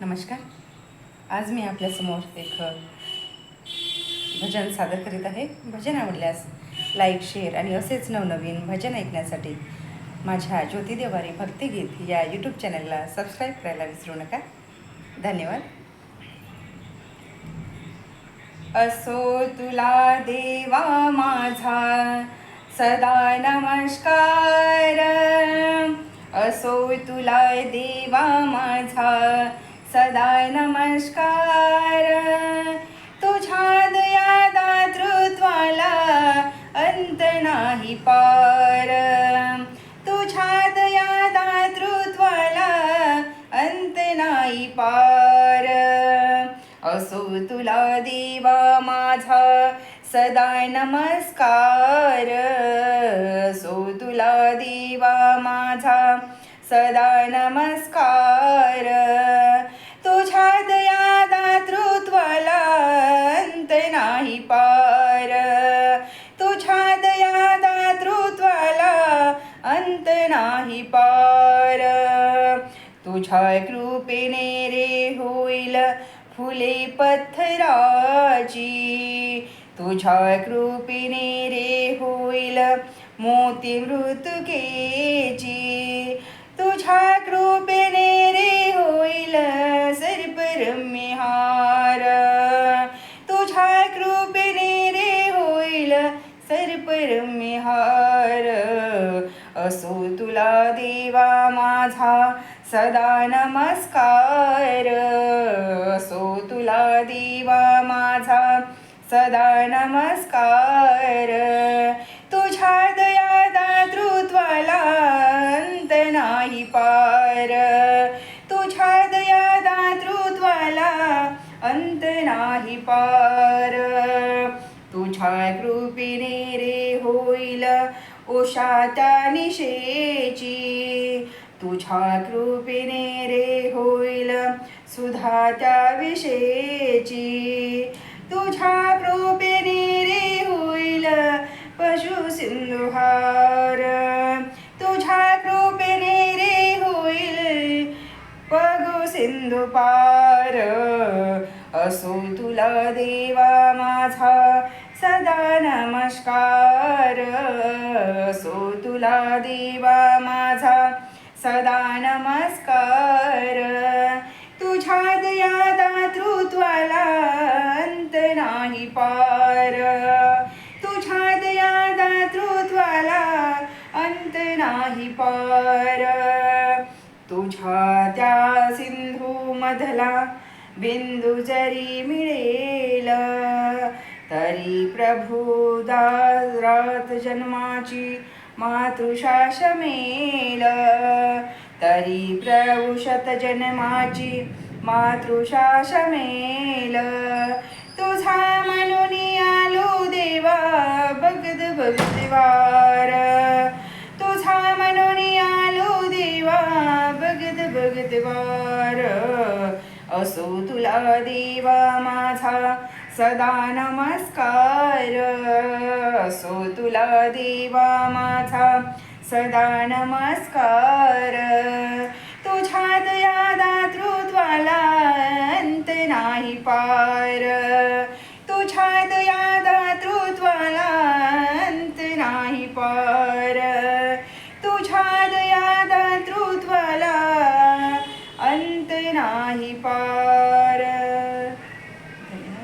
नमस्कार. आज मी आपल्यासमोर एक भजन सादर करीत आहे. भजन आवडल्यास लाईक शेअर आणि असेच नवनवीन भजन ऐकण्यासाठी माझ्या ज्योती देवारी भक्तिगीत या यूट्यूब चॅनलला सबस्क्राईब करायला विसरू नका. धन्यवाद. असो तुला देवा माझा सदा नमस्कार. असो तुला देवा माझा सदा नमस्कार. तुझ्या दया दातृत्वाला अंत नाही पार. तुझ्या दया दातृत्वाला अंत नाही पार. असो तुला देवा माझा सदा नमस्कार. असो तुला देवा माझा सदा नमस्कार. नाही पार. तुझ्या कृपेने रे होईल फुले पत्थराची तुझ्या कृपेने रे होईल मोती मृतुकेची तुझ्या कृपेने रे होईल सर्परम्य हार असो तुला देवा माझा सदा नमस्कार. असो तुला देवा माझा सदा नमस्कार. तुझ्या दया दातृत्वाला अंत नाही पार. तुझ्या दया दातृत्वाला अंत नाही पार. तुझ्या कृपेने रे होईल उषाता निशेची तुझ्या कृपेने रे होईल सुधा त्या विषयची. तुझ्या कृपेने रे होईल पशु सिंधुहार तुझ्या कृपेने रे होईल पगु सिंधु पार असो तुला देवा माझा सदा नमस्कार. सो तुला देवा माझा सदा नमस्कार. तुझ्या दया दातृत्वाला अंत नाही पार. तुझ्या दया दातृत्वाला अंत नाही पार. तुझ्या त्या सिंधू मधला बिंदू जरी मिळेल तरी प्रभू दारात जन्माची मातृषा शमेल तरी प्रभू शत जन्माची मातृषा शमेल तुझा म्हणून आलो देवा बगद बगद तुझा म्हणून आलो देवा बगद बगद असो तुला देवा माझा सदा नमस्कार. असो तुला देवा माझा. सदा नमस्कार. तुझ्या दया दातृत्वाला अंत नाही पार. तुझ्या दया